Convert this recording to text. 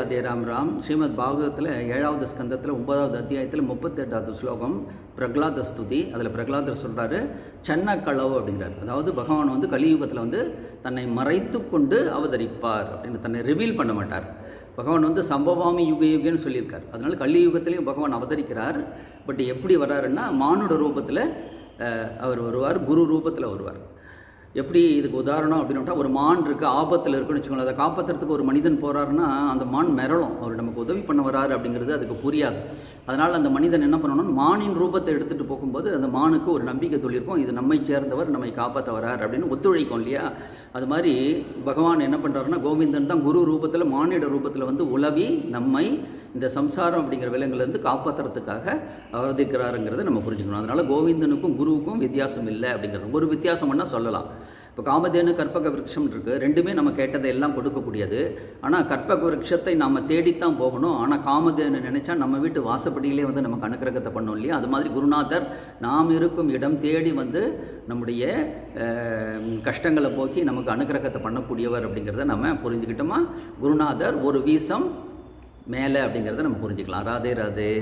ஜெய ராம் ராம் ஸ்ரீமத் பாகவதத்தில் ஏழாவது ஸ்கந்தத்தில் ஒன்பதாவது அத்தியாயத்தில் முப்பத்தெட்டாவது ஸ்லோகம் பிரகலாத ஸ்துதி. அதில் பிரகலாதர் சொல்கிறாரு சென்ன களவு அப்படிங்கிறார். அதாவது பகவான் வந்து கலியுகத்தில் வந்து தன்னை மறைத்து கொண்டு அவதரிப்பார் அப்படின்னு தன்னை ரிவீல் பண்ண மாட்டார். பகவான் வந்து சம்பவாமி யுக யுகன்னு சொல்லியிருக்கார். அதனால் கலியுகத்திலையும் பகவான் அவதரிக்கிறார். பட் எப்படி வர்றாருன்னா மானுட ரூபத்தில் அவர் வருவார் குரு ரூபத்தில் வருவார். எப்படி இதுக்கு உதாரணம் அப்படின்னுட்டா ஒரு மான் இருக்குது ஆபத்தில் இருக்குன்னு வச்சுக்கோங்களேன். அதை காப்பாற்றுறதுக்கு ஒரு மனிதன் போகிறாருன்னா அந்த மான் மிரளும். அவர் நமக்கு உதவி பண்ண வராரு அப்படிங்கிறது அதுக்கு புரியாது. அதனால் அந்த மனிதன் என்ன பண்ணணும்னா மானின் ரூபத்தை எடுத்துகிட்டு போகும்போது அந்த மானுக்கு ஒரு நம்பிக்கை சொல்லியிருக்கும் இது நம்மை சேர்ந்தவர் நம்மை காப்பாற்ற வரார் அப்படின்னு ஒத்துழைக்கும் இல்லையா? அது மாதிரி பகவான் என்ன பண்ணுறாருன்னா கோவிந்தன் தான் குரு ரூபத்தில் மானிட ரூபத்தில் வந்து உலவி நம்மை இந்த சம்சாரம் அப்படிங்கிற விலங்குலேருந்து காப்பாற்றுறதுக்காக அவதிக்கிறாருங்கிறத நம்ம புரிஞ்சுக்கணும். அதனால் கோவிந்தனுக்கும் குருவுக்கும் வித்தியாசம் இல்லை அப்படிங்கிறது. ஒரு வித்தியாசம்னா சொல்லலாம். இப்போ காமதேனு கற்பக விருட்சம் இருக்குது ரெண்டுமே நம்ம கேட்டதை எல்லாம் கொடுக்கக்கூடியது. ஆனால் கற்பக விருட்சத்தை நாம் தேடித்தான் போகணும். ஆனால் காமதேனு நினச்சா நம்ம வீட்டு வாசப்படியிலே வந்து நமக்கு அனுக்கிரகத்தை பண்ணோம் இல்லையா? அது மாதிரி குருநாதர் நாம் இருக்கும் இடம் தேடி வந்து நம்முடைய கஷ்டங்களை போக்கி நமக்கு அனுக்கிரகத்தை பண்ணக்கூடியவர் அப்படிங்கிறத நம்ம புரிஞ்சுக்கிட்டோமா? குருநாதர் ஒரு வீசம் மேலே அப்படிங்கிறத நம்ம புரிஞ்சுக்கலாம். ராதே ராதே.